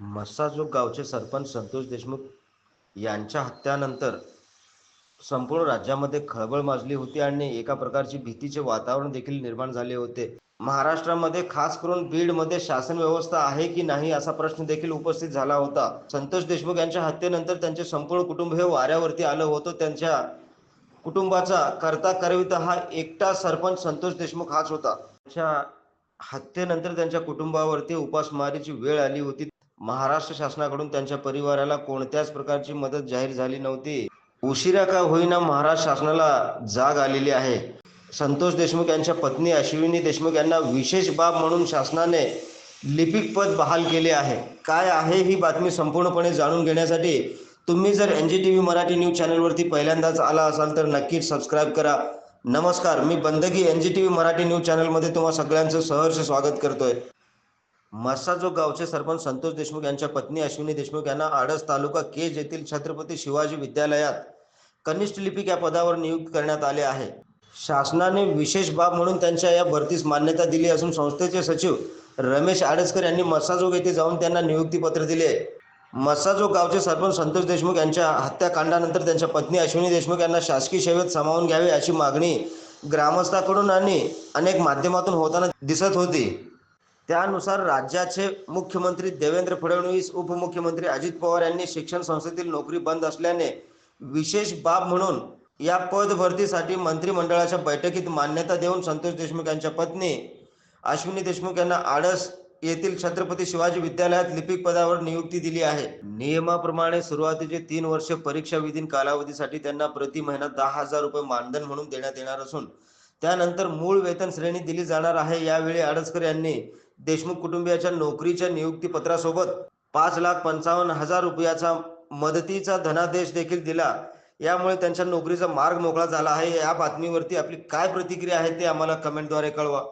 मस्साजोग गावचे सरपंच संतोष देशमुख यांच्या हत्यानंतर संपूर्ण राज्यामध्ये खळबळ माजली होती आणि एका प्रकारची भीतीचे वातावरण देखील निर्माण झाले होते. महाराष्ट्रामध्ये खास करून बीडमध्ये शासन व्यवस्था आहे की नाही असा प्रश्न देखील उपस्थित झाला होता. संतोष देशमुख यांच्या हत्येनंतर त्यांचे संपूर्ण कुटुंब हे वाऱ्यावरती आलं होतं. त्यांच्या कुटुंबाचा करता करविता हा एकटा सरपंच संतोष देशमुख हाच होता. त्यांच्या हत्येनंतर त्यांच्या कुटुंबावरती उपासमारीची वेळ आली होती. महाराष्ट्र शासनाकडून त्यांच्या परिवाराला कोणत्याच प्रकारची मदत जाहीर झाली नव्हती. उशिरा का होईना महाराष्ट्र शासनाला जाग आलेली आहे. संतोष देशमुख यांच्या पत्नी अश्विनी देशमुख यांना विशेष बाब म्हणून शासनाने लिपिक पद बहाल केले आहे. काय आहे ही बातमी संपूर्णपणे जाणून घेण्यासाठी तुम्ही जर N G T V Marathi news चॅनलवरती पहिल्यांदाच आला असाल तर नक्कीच सबस्क्राईब करा. नमस्कार मी Bandagi N G T V Marathi news चॅनलमध्ये तुम्हा सगळ्यांचं सहर्ष स्वागत करतोय. मस्साजोग गावचे सरपंच संतोष देशमुख यांच्या पत्नी अश्विनी देशमुख यांना आडस तालुका केज येथील छत्रपती शिवाजी विद्यालयात कनिष्ठ लिपिक या पदावर नियुक्त करण्यात आले आहे. शासनाने विशेष बाब म्हणून त्यांच्या या भरतीस मान्यता दिली असून संस्थेचे सचिव रमेश आडसकर यांनी मस्साजोग येथे जाऊन त्यांना नियुक्तीपत्र दिले मस्साजोग गावचे सरपंच संतोष देशमुख यांच्या हत्याकांडानंतर त्यांच्या पत्नी अश्विनी देशमुख यांना शासकीय सेवेत सामावून घ्यावे अशी मागणी ग्रामस्थाकडून आणि अनेक माध्यमातून होताना दिसत होती. त्यानुसार राज्याचे मुख्यमंत्री देवेंद्र फडणवीस उपमुख्यमंत्री अजित पवार यांनी शिक्षण संस्थेतील नोकरी बंद असल्याने विशेष बाब म्हणून या पद भरतीसाठी मंत्रिमंडळाच्या बैठकीत मान्यता देऊन संतोष देशमुख यांच्या पत्नी अश्विनी देशमुख यांना आडस येथील छत्रपती शिवाजी विद्यालयात लिपिक पदावर नियुक्ती दिली आहे. नियमाप्रमाणे सुरुवातीचे तीन वर्ष परीक्षा विधीन कालावधीसाठी त्यांना प्रति महिना दहा हजार रुपये मानधन म्हणून देण्यात येणार असून त्यानंतर मूळ वेतन श्रेणी दिली जाणार आहे. यावेळी आडसकर यांनी देशमुख कुटुंबियाच्या नोकरीच्या नियुक्तीपत्रासोबत पाच लाख पंचावन्न हजार रुपयाचा मदतीचा धनादेश देखील दिला. यामुळे त्यांच्या नोकरीचा मार्ग मोकळा झाला आहे. या बातमीवरती आपली काय प्रतिक्रिया आहे ते आम्हाला कमेंटद्वारे कळवा.